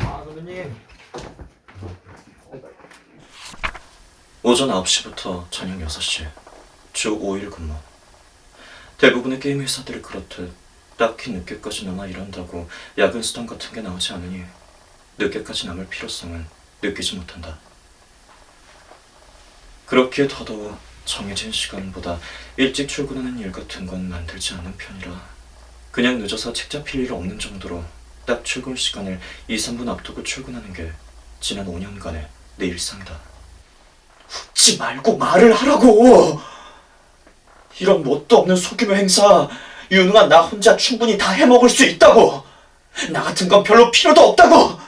아 오전 9시부터 저녁 6시, 주 5일 근무. 대부분의 게임 회사들이 그렇듯 딱히 늦게까지 남아 일한다고 야근 수당 같은 게 나오지 않으니 늦게까지 남을 필요성은 느끼지 못한다. 그렇기에 더더욱 정해진 시간보다 일찍 출근하는 일 같은 건 만들지 않는 편이라 그냥 늦어서 책 잡힐 일 없는 정도로 딱 출근 시간을 2, 3분 앞두고 출근하는 게 지난 5년간의 내 일상이다. 웃지 말고 말을 하라고! 이런 뭣도 없는 소규모 행사, 유능한 나 혼자 충분히 다 해먹을 수 있다고! 나 같은 건 별로 필요도 없다고!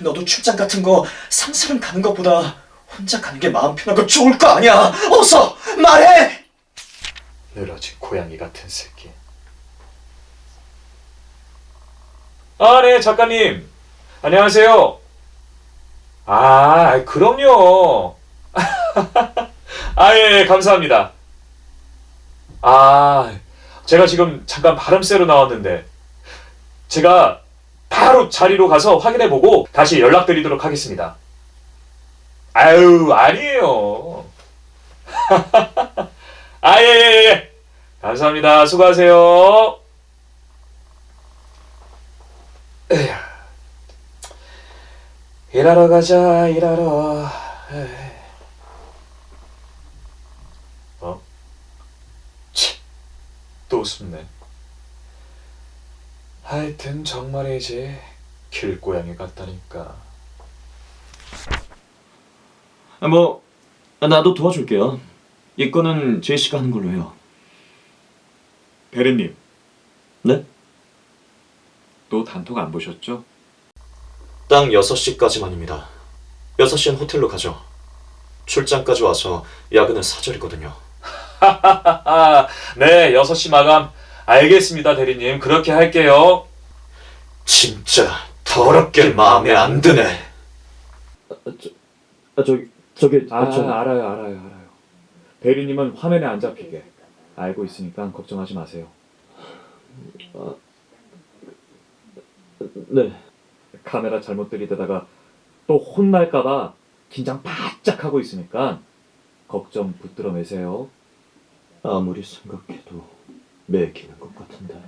너도 출장 같은 거 상사랑 가는 것보다 혼자 가는 게 마음 편하고 좋을 거 아니야! 어서 말해! 늘어진 고양이 같은 새끼. 아, 네, 작가님. 안녕하세요. 아, 그럼요. 아, 예, 예, 감사합니다. 아, 제가 지금 잠깐 바람 쐬러 나왔는데, 제가 바로 자리로 가서 확인해보고 다시 연락드리도록 하겠습니다. 아유, 아니에요. 아, 예, 예, 예. 감사합니다. 수고하세요. 에휴. 일하러 가자, 일하러. 어? 치, 또 숨네. 하여튼 정말이지 길고양이 같다니까. 아, 뭐, 나도 도와줄게요. 이 건은 제시가 하는 걸로 해요. 대리님, 네? 또 단톡 안 보셨죠? 딱 6시까지만입니다. 6시엔 호텔로 가죠. 출장까지 와서 야근은 사절이거든요. 아, 네, 6시 마감. 알겠습니다, 대리님. 그렇게 할게요. 진짜 더럽게 마음에 안 드네. 아, 저, 저기, 아, 알아요, 알아요, 알아요. 대리님은 화면에 안 잡히게 알고 있으니까 걱정하지 마세요. 네. 카메라 잘못 들이대다가 또 혼날까봐 긴장 바짝 하고 있으니까 걱정 붙들어 매세요. 아무리 생각해도 매기는 것 같은데.